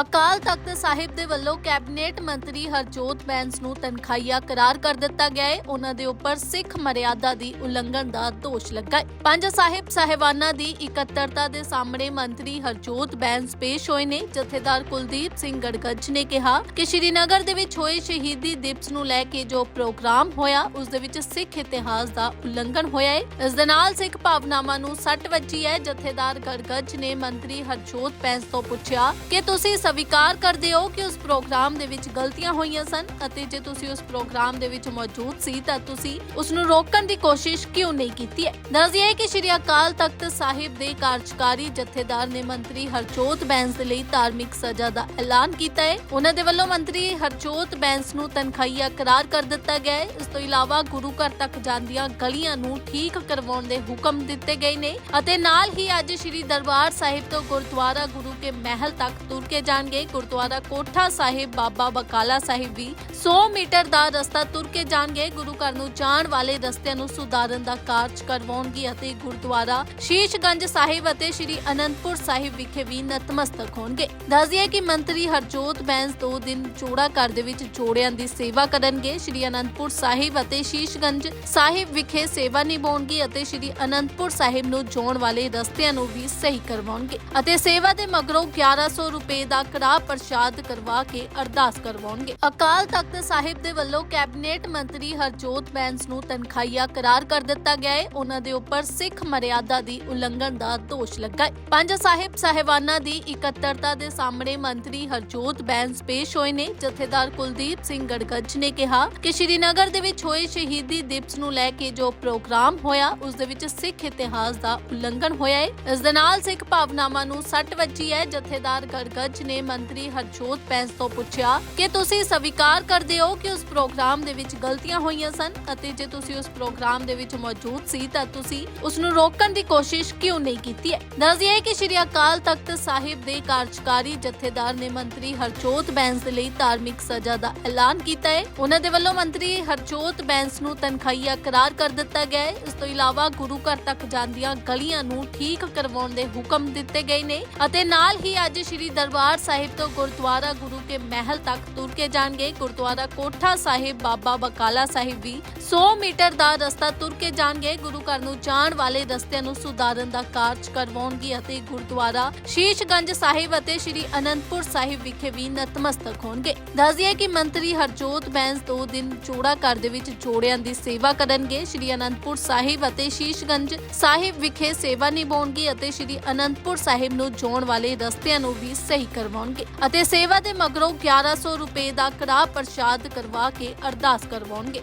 ਅਕਾਲ ਤਖਤ ਸਾਹਿਬ ਦੇ ਵੱਲੋਂ ਕੈਬਨਿਟ ਮੰਤਰੀ ਹਰਜੋਤ ਬੈਂਸ ਨੂੰ ਤਨਖਾਹੀਆ ਕਰਾਰ ਕਰ ਦਿੱਤਾ ਗਿਆ ਹੈ। ਉਹਨਾਂ ਦੇ ਉੱਪਰ ਸਿੱਖ ਮਰਿਆਦਾ ਦੀ ਉਲੰਘਣ ਦਾ ਦੋਸ਼ ਲੱਗਾ ਹੈ। ਪੰਜ ਸਾਹਿਬ ਸਾਹਿਬਾਨਾਂ ਦੀ ਇਕੱਤਰਤਾ ਦੇ ਸਾਹਮਣੇ ਮੰਤਰੀ ਹਰਜੋਤ ਬੈਂਸ ਪੇਸ਼ ਹੋਏ ਨੇ। ਜਥੇਦਾਰ ਕੁਲਦੀਪ ਸਿੰਘ ਗੜਗੱਜ ਨੇ ਕਿਹਾ ਕਿ ਸ਼੍ਰੀਨਗਰ ਦੇ ਵਿੱਚ ਹੋਏ ਸ਼ਹੀਦੀ ਦਿਵਸ ਨੂੰ ਲੈ ਕੇ ਜੋ ਪ੍ਰੋਗਰਾਮ ਹੋਇਆ, ਉਸ ਦੇ ਵਿੱਚ ਸਿੱਖ ਇਤਿਹਾਸ ਦਾ ਉਲੰਘਣ ਹੋਇਆ ਹੈ। ਇਸ ਦੇ ਨਾਲ ਸਿੱਖ ਭਾਵਨਾਵਾਂ ਨੂੰ ਸੱਟ ਵੱਜੀ ਹੈ। ਜਥੇਦਾਰ ਗੜਗੱਜ ਨੇ ਮੰਤਰੀ ਹਰਜੋਤ ਬੈਂਸ ਤੋਂ ਪੁੱਛਿਆ ਕਿ ਤੁਸੀਂ ਸਵੀਕਾਰ ਕਰਦੇ ਹੋ ਕਿ ਉਸ ਪ੍ਰੋਗਰਾਮ ਦੇ ਵਿੱਚ ਗਲਤੀਆਂ ਹੋਈਆਂ ਸਨ ਅਤੇ ਜੇ ਤੁਸੀਂ ਉਸ ਪ੍ਰੋਗਰਾਮ ਦੇ ਵਿੱਚ ਮੌਜੂਦ ਸੀ ਤਾਂ ਤੁਸੀਂ ਉਸ ਨੂੰ ਰੋਕਣ ਦੀ ਕੋਸ਼ਿਸ਼ ਕਿਉਂ ਨਹੀਂ ਕੀਤੀ ਹੈ? ਦੱਸਦੀ ਹੈ ਕਿ ਸ਼੍ਰੀ ਅਕਾਲ ਤਖਤ ਸਾਹਿਬ ਦੇ ਕਾਰਜਕਾਰੀ ਜਥੇਦਾਰ ਨੇ ਮੰਤਰੀ ਹਰਜੋਤ ਬੈਂਸ ਦੇ ਲਈ ਧਾਰਮਿਕ ਸਜ਼ਾ ਦਾ ਐਲਾਨ ਕੀਤਾ ਹੈ। ਉਹਨਾਂ ਦੇ ਵੱਲੋਂ ਮੰਤਰੀ ਹਰਜੋਤ ਬੈਂਸ ਨੂੰ ਤਨਖਾਹੀਆ ਕਰਾਰ ਕਰ ਦਿੱਤਾ ਗਿਆ ਹੈ। ਇਸ ਤੋਂ ਇਲਾਵਾ ਗੁਰੂ ਘਰ ਤੱਕ ਜਾਂਦੀਆਂ ਗਲੀਆਂ ਨੂੰ ਠੀਕ ਕਰਵਾਉਣ ਦੇ ਹੁਕਮ ਦਿੱਤੇ ਗਏ ਨੇ ਅਤੇ ਨਾਲ ਹੀ ਅੱਜ ਸ਼੍ਰੀ ਦਰਬਾਰ ਸਾਹਿਬ ਤੋਂ ਗੁਰਦੁਆਰਾ ਗੁਰੂ ਕੇ ਮਹਿਲ ਤੱਕ ਤੁਰ ਕੇ ਜਾਣਗੇ। ਗੁਰਦੁਆਰਾ ਕੋਠਾ ਸਾਹਿਬ, ਬਾਬਾ ਬਕਾਲਾ ਸਾਹਿਬ ਵੀ 100 ਮੀਟਰ ਦਾ ਰਸਤਾ ਤੁਰ ਕੇ ਜਾਣਗੇ। ਗੁਰੂ ਘਰ ਨੂੰ ਜਾਣ ਵਾਲੇ ਰਸਤਿਆਂ ਨੂੰ ਸੁਧਾਰਨ ਦਾ ਕਾਰਜ ਕਰਵਾਉਣਗੇ ਅਤੇ ਗੁਰਦੁਆਰਾ ਸ਼ੀਸ਼ਗੰਜ ਸਾਹਿਬ ਅਤੇ ਸ਼੍ਰੀ ਅਨੰਦਪੁਰ ਸਾਹਿਬ ਵਿਖੇ ਵੀ ਨਤਮਸਤਕ ਹੋਣਗੇ। ਦੱਸਦੀਏ ਕਿ ਮੰਤਰੀ ਹਰਜੋਤ ਬੈਂਸ ਦੋ ਦਿਨ ਜੋੜਾ ਘਰ ਦੇ ਵਿੱਚ ਜੋੜਿਆਂ ਦੀ ਸੇਵਾ ਕਰਨਗੇ। ਸ਼੍ਰੀ ਅਨੰਦਪੁਰ ਸਾਹਿਬ ਅਤੇ ਸ਼ੀਸ਼ਗੰਜ ਸਾਹਿਬ ਵਿਖੇ ਸੇਵਾ ਨਿਭਾਉਣਗੇ ਅਤੇ ਸ਼੍ਰੀ ਅਨੰਦਪੁਰ ਸਾਹਿਬ ਨੂੰ ਜੋੜਨ ਵਾਲੇ ਰਸਤਿਆਂ ਨੂੰ ਵੀ ਸਹੀ ਕਰਵਾਉਣਗੇ। ਅਤੇ ਸੇਵਾ ਦੇ ਮਗਰੋਂ 1100 ਰੁਪਏ ਦਾ ਕੜਾ ਪ੍ਰਸ਼ਾਦ ਕਰਵਾ ਕੇ ਅਰਦਾਸ ਕਰਵਾਉਣਗੇ। ਅਕਾਲ ਤਖਤ ਸਾਹਿਬ ਦੇ ਵੱਲੋਂ ਕੈਬਨਿਟ ਮੰਤਰੀ ਹਰਜੋਤ ਬੈਂਸ ਨੂੰ ਤਨਖਾਹੀਆ ਕਰਾਰ ਕਰ ਦਿੱਤਾ ਗਿਆ ਹੈ ਉਹਨਾਂ ਦੇ ਉੱਪਰ ਸਿੱਖ ਮਰਿਆਦਾ ਦੀ ਉਲੰਘਣ ਦਾ ਦੋਸ਼ ਲੱਗਾ ਹੈ ਪੰਜ ਸਾਹਿਬ ਸਾਹਿਬਾਨਾਂ ਦੀ ਇਕੱਤਰਤਾ ਦੇ ਸਾਹਮਣੇ ਮੰਤਰੀ ਹਰਜੋਤ ਬੈਂਸ ਪੇਸ਼ ਹੋਏ ਨੇ। ਜਥੇਦਾਰ ਕੁਲਦੀਪ ਸਿੰਘ ਗੜਗੱਜ ਨੇ ਕਿਹਾ ਕਿ ਸ਼੍ਰੀਨਗਰ ਦੇ ਵਿੱਚ ਹੋਏ ਸ਼ਹੀਦੀ ਦਿਵਸ ਨੂੰ ਲੈ ਕੇ ਜੋ ਪ੍ਰੋਗਰਾਮ ਹੋਇਆ, ਉਸ ਦੇ ਵਿੱਚ ਸਿੱਖ ਇਤਿਹਾਸ ਦਾ ਉਲੰਘਣ ਹੋਇਆ ਹੈ ਇਸ ਦੇ ਨਾਲ ਸਿੱਖ ਭਾਵਨਾਵਾਂ ਨੂੰ ਸੱਟ ਵੱਜੀ ਹੈ। ਜਥੇਦਾਰ ਗੜਗੱਜ ਨੇ ਮੰਤਰੀ ਹਰਜੋਤ ਬੈਂਸ ਤੋਂ ਪੁੱਛਿਆ ਕਿ ਤੁਸੀਂ ਸਵੀਕਾਰ ਕਰਦੇ ਹੋ ਕਿ ਉਸ ਪ੍ਰੋਗਰਾਮ ਦੇ ਵਿੱਚ ਗਲਤੀਆਂ ਹੋਈਆਂ ਸਨ? ਅਤੇ ਜੇ ਤੁਸੀਂ ਉਸ ਪ੍ਰੋਗਰਾਮ ਦੇ ਵਿੱਚ ਮੌਜੂਦ ਸੀ, ਤਾਂ ਤੁਸੀਂ ਉਸ ਨੂੰ ਰੋਕਣ ਦੀ ਕੋਸ਼ਿਸ਼ ਕਿਉਂ ਨਹੀਂ ਕੀਤੀ ਹੈ? ਦੱਸਦੀ ਹੈ ਕਿ ਸ਼੍ਰੀ ਅਕਾਲ ਤਖਤ ਸਾਹਿਬ ਦੇ ਕਾਰਜਕਾਰੀ ਜਥੇਦਾਰ ਨੇ ਮੰਤਰੀ ਹਰਜੋਤ ਬੈਂਸ ਦੇ ਲਈ ਧਾਰਮਿਕ ਸਜ਼ਾ ਦਾ ਐਲਾਨ ਕੀਤਾ ਹੈ। ਉਹਨਾਂ ਦੇ ਵੱਲੋਂ ਮੰਤਰੀ ਹਰਜੋਤ ਬੈਂਸ ਨੂੰ ਤਨਖਾਹੀਆ ਕਰਾਰ ਕਰ ਦਿੱਤਾ ਗਿਆ ਹੈ। ਇਸ ਤੋਂ ਇਲਾਵਾ ਗੁਰੂ ਘਰ ਤੱਕ ਜਾਂਦੀਆਂ ਗਲੀਆਂ ਨੂੰ ਠੀਕ ਕਰਵਾਉਣ ਦੇ ਹੁਕਮ ਦਿੱਤੇ ਗਏ ਨੇ। ਅਤੇ ਨਾਲ ਹੀ ਅੱਜ ਸ਼੍ਰੀ ਦਰਬਾਰ ਸਾਹਿਬ ਤੋਂ ਗੁਰਦੁਆਰਾ ਗੁਰੂ ਕੇ ਮਹਿਲ ਤੱਕ ਤੁਰ ਕੇ ਜਾਣਗੇ। ਗੁਰਦੁਆਰਾ ਕੋਠਾ ਸਾਹਿਬ, ਬਾਬਾ ਬਕਾਲਾ ਸਾਹਿਬ ਵੀ 100 ਮੀਟਰ ਦਾ ਰਸਤਾ ਤੁਰ ਕੇ ਜਾਣਗੇ। ਗੁਰੂ ਘਰ ਨੂੰ ਜਾਣ ਵਾਲੇ ਰਸਤਿਆਂ ਨੂੰ ਸੁਧਾਰਨ ਦਾ ਕਾਰਜ ਕਰਵਾਉਣਗੇ ਅਤੇ ਗੁਰਦੁਆਰਾ ਸ਼ੀਸ਼ਗੰਜ ਸਾਹਿਬ ਅਤੇ ਸ਼੍ਰੀ ਅਨੰਦਪੁਰ ਸਾਹਿਬ ਵਿਖੇ ਵੀ ਨਤਮਸਤਕ ਹੋਣਗੇ। ਦੱਸਦੀਏ ਕਿ ਮੰਤਰੀ ਹਰਜੋਤ ਬੈਂਸ ਦੋ ਦਿਨ ਜੋੜਾ ਘਰ ਦੇ ਵਿੱਚ ਜੋੜਿਆਂ ਦੀ ਸੇਵਾ ਕਰਨਗੇ। ਸ਼੍ਰੀ ਅਨੰਦਪੁਰ ਸਾਹਿਬ ਅਤੇ ਸ਼ੀਸ਼ਗੰਜ ਸਾਹਿਬ ਵਿਖੇ ਸੇਵਾ ਨਿਭਾਉਣਗੇ ਅਤੇ ਸ਼੍ਰੀ ਅਨੰਦਪੁਰ ਸਾਹਿਬ ਨੂੰ ਜੋੜਨ ਵਾਲੇ ਰਸਤਿਆਂ ਨੂੰ ਵੀ ਸਹੀ ਕਰਵਾਉਣਗੇ ਅਤੇ ਸੇਵਾ ਦੇ ਮਗਰੋਂ 1100 ਰੁਪਏ ਦਾ ਕੜਾਹ ਪ੍ਰਸ਼ਾਦ ਕਰਵਾ ਕੇ ਅਰਦਾਸ ਕਰਵਾਉਣਗੇ।